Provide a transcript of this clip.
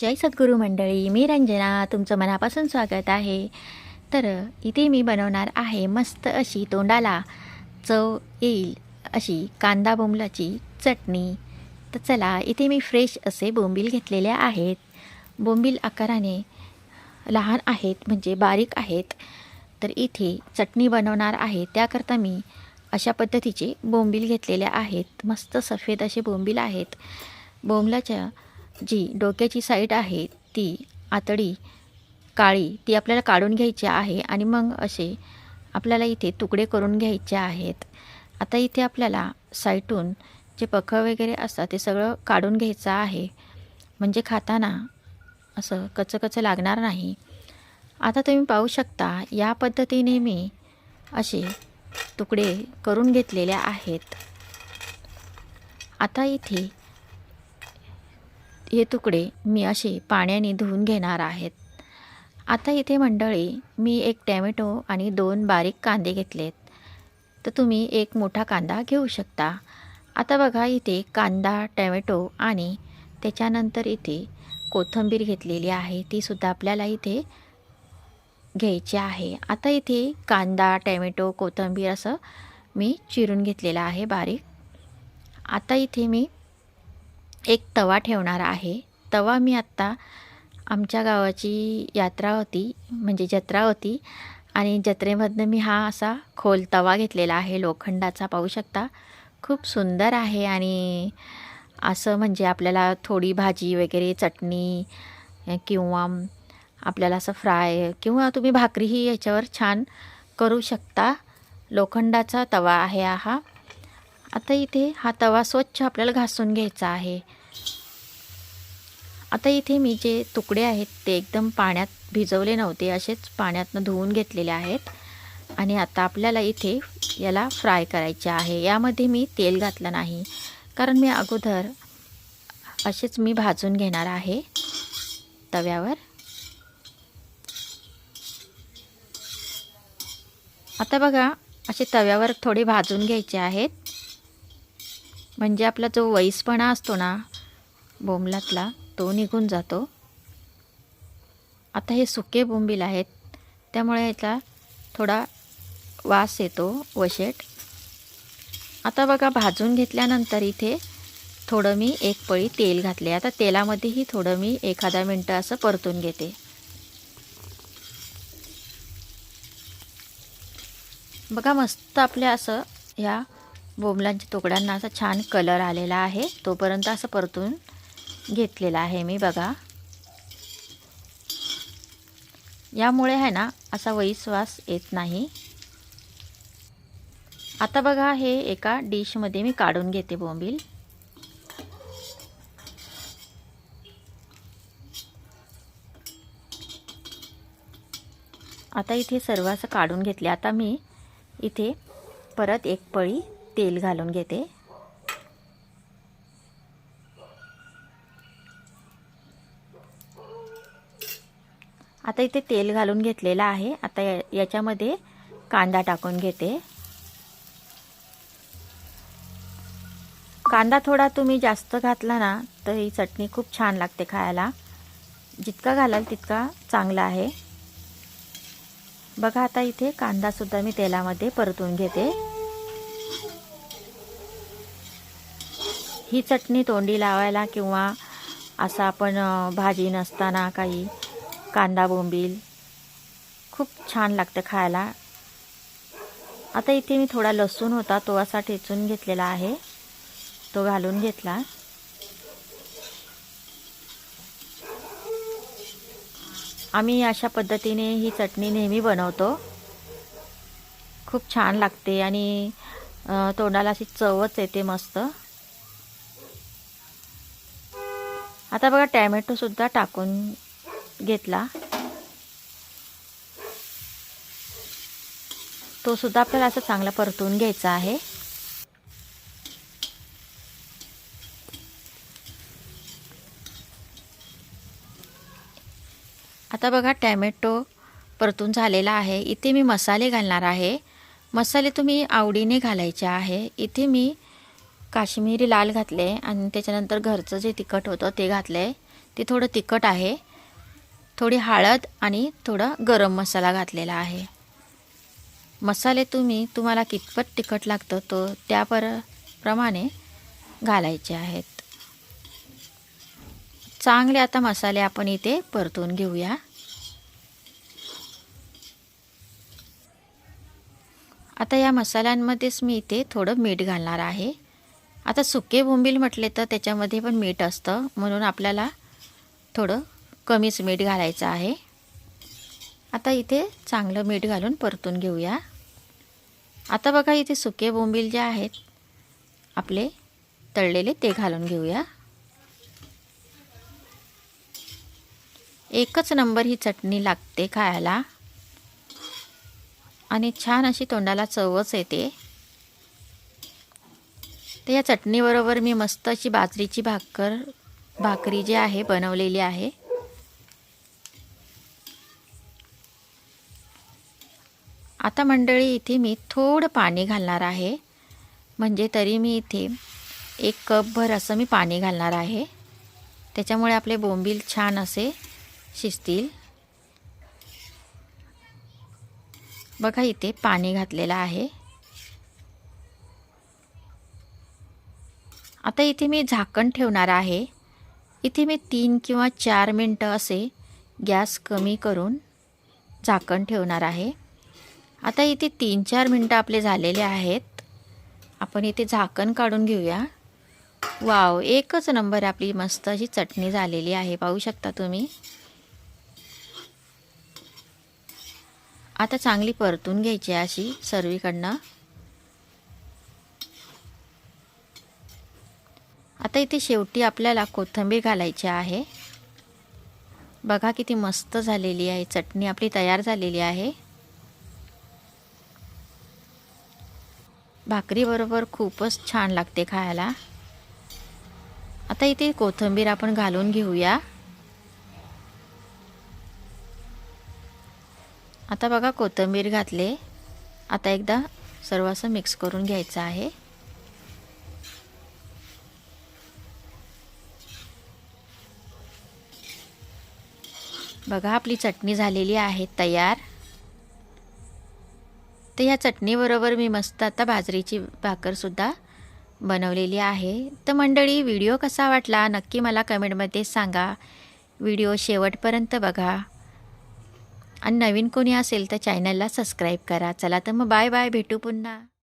जय सद्गुरू मंडळी मी रंजना तुमचं मनापासून स्वागत आहे. तर इथे मी बनवणार आहे मस्त अशी तोंडाला चव येईल अशी कांदा बोंबलाची चटणी. तर चला इथे मी फ्रेश असे बोंबील घेतलेले आहेत. बोंबील आकाराने लहान आहेत म्हणजे बारीक आहेत. तर इथे चटणी बनवणार आहे. त्याकरता मी अशा पद्धतीचे बोंबील घेतलेले आहेत. मस्त सफेद असे बोंबील आहेत. बोंबलाच्या जी डोक्याची साईड आहे ती आतडी काळी ती आपल्याला काढून घ्यायची आहे आणि मग असे आपल्याला इथे तुकडे करून घ्यायचे आहेत. आता इथे आपल्याला साईटून जे पखं वगैरे असतात ते सगळं काढून घ्यायचं आहे. म्हणजे खाताना असं कचकचं लागणार नाही. आता तुम्ही पाहू शकता या पद्धतीने मी असे तुकडे करून घेतलेले आहेत. आता इथे हे तुकडे मी असे पाण्याने धुवून घेणार आहेत. आता इथे मंडळी मी एक टॅमॅटो आणि दोन बारीक कांदे घेतलेत. तर तुम्ही एक मोठा कांदा घेऊ शकता. आता बघा इथे कांदा टॅमॅटो आणि त्याच्यानंतर इथे कोथिंबीर घेतलेली आहे. तीसुद्धा आपल्याला इथे घ्यायची आहे. आता इथे कांदा टॅमॅटो कोथिंबीर असं मी चिरून घेतलेलं आहे बारीक. आता इथे मी एक तवा ठेवणार आहे. तवा मी आत्ता आमच्या गावाची यात्रा होती म्हणजे जत्रा होती आणि जत्रेमधनं मी हा असा खोल तवा घेतलेला आहे. लोखंडाचा पाहू शकता. खूप सुंदर आहे आणि असं म्हणजे आपल्याला थोडी भाजी वगैरे चटणी किंवा आपल्याला असं फ्राय किंवा तुम्ही भाकरीही याच्यावर छान करू शकता. लोखंडाचा तवा आहे हा. आता इथे हा तवा स्वच्छ आपल्याला घासून घ्यायचा आहे. आता इथे मी जे तुकडे आहेत ते एकदम पाण्यात भिजवले नव्हते असेच पाण्यातनं धुवून घेतलेले आहेत. आणि आता आपल्याला इथे याला फ्राय करायचे आहे. यामध्ये मी तेल घातलं नाही कारण मी अगोदर असेच मी भाजून घेणार आहे तव्यावर. आता बघा असे तव्यावर थोडे भाजून घ्यायचे आहेत. म्हणजे आपला जो वैसपणा असतो ना बोंबलातला तो निघून जातो. आता हे सुके बोंबील आहेत त्यामुळे याचा थोडा वास येतो वशेट. आता बघा भाजून घेतल्यानंतर इथे थोडं मी एक पळी तेल घातले. आता तेलामध्येही थोडं मी एखादा मिनटं असं परतून घेते. बघा मस्त आपल्या असं ह्या बोंबलांच्या तुकड्यांना असा छान कलर आलेला आहे. तोपर्यंत असं परतून घेतलेला आहे मी बघा. यामुळे आहे ना असा वैश्वास येत नाही. आता बघा हे एका डिशमध्ये मी काढून घेते बोंबील. आता इथे सर्व असं काढून घेतले. आता मी इथे परत एक पळी तेल घालून घेते. आता इथे तेल घालून घेतलेलं आहे. आता या याच्यामध्ये कांदा टाकून घेते. कांदा थोडा तुम्ही जास्त घातला ना तर ही चटणी खूप छान लागते खायला. जितका घालाल तितका चांगला आहे. बघा आता इथे कांदासुद्धा मी तेलामध्ये परतून घेते. ही चटणी तोंडी लावायला किंवा असं आपण भाजी नसताना काही कांदा बोंबील खूप छान लागतं खायला. आता इथे मी थोडा लसूण होता तो असा ठेचून घेतलेला आहे. तो घालून घेतला. आम्ही अशा पद्धतीने ही चटणी नेहमी बनवतो. खूप छान लागते आणि तोंडाला अशी चवच येते मस्त. आता बघा टॅमॅटोसुद्धा टाकून घेतला. तो सुद्धा आपल्याला असं चांगला परतून घ्यायचा आहे. आता बघा टॅमॅटो परतून झालेला आहे. इथे मी मसाले घालणार आहे. मसाले तुम्ही आवडीने घालायचे आहे. इथे मी काश्मीरी लाल घातले आणि त्याच्यानंतर घरचं जे तिखट होतं ते घातले ते थोडं तिखट आहे. थोडी हळद आणि थोडा गरम मसाला घातलेला आहे. मसाले तुम्ही तुम्हाला कितपत तिखट लागतं तो त्या पर प्रमाणे घालायचे आहेत. चांगले आता मसाले आपण इथे परतून घेऊया. आता या मसाल्यांमध्येच मी इथे थोडं मीठ घालणार आहे. आता सुके बोंबील म्हटले तर त्याच्यामध्ये पण मीठ असतं. म्हणून आपल्याला थोडं कमीच मीठ घालायचं आहे. आता इथे चांगलं मीठ घालून परतून घेऊया. आता बघा इथे सुके बोंबील जे आहेत आपले तळलेले ते घालून घेऊया. एकच नंबर ही चटणी लागते खायला. आणि छान अशी तोंडाला चवच येते. तर या चटणीबरोबर मी मस्त अशी बाजरीची भाकर भाकरी जी आहे बनवलेली आहे. आता मंडळी इथे मी थोडं पाणी घालणार आहे. म्हणजे तरी मी इथे एक कपभर असं मी पाणी घालणार आहे. त्याच्यामुळे आपले बोंबील छान असे शिजतील. बघा इथे पाणी घातलेलं आहे. आता इथे मी झाकण ठेवणार आहे. इथे मी तीन किंवा चार मिनटं असे गॅस कमी करून झाकण ठेवणार आहे. आता इथे तीन चार मिनटं आपले झालेले आहेत. आपण इथे झाकण काढून घेऊया. वाव एकच नंबर आपली मस्त अशी चटणी झालेली आहे. पाहू शकता तुम्ही. आता चांगली परतून घ्यायची आहे अशी सर्वीकडनं. आता इथे शेवटी आपल्याला कोथिंबीर घालायची आहे. बघा किती मस्त झालेली आहे. चटणी आपली तयार झालेली आहे. भाकरीबरोबर खूपच छान लागते खायला. आता इथे कोथिंबीर आपण घालून घेऊया. आता बघा कोथिंबीर घातले. आता एकदा सर्व असं मिक्स करून घ्यायचं आहे. बघा आपली चटणी झालेली आहे तयार. तर ह्या चटणीबरोबर मी मस्त आता बाजरीची भाकरसुद्धा बनवलेली आहे. तर मंडळी व्हिडिओ कसा वाटला नक्की मला कमेंटमध्ये सांगा. व्हिडिओ शेवटपर्यंत बघा. आणि नवीन कोणी असेल तर चॅनलला सबस्क्राईब करा. चला तर मग बाय बाय भेटू पुन्हा.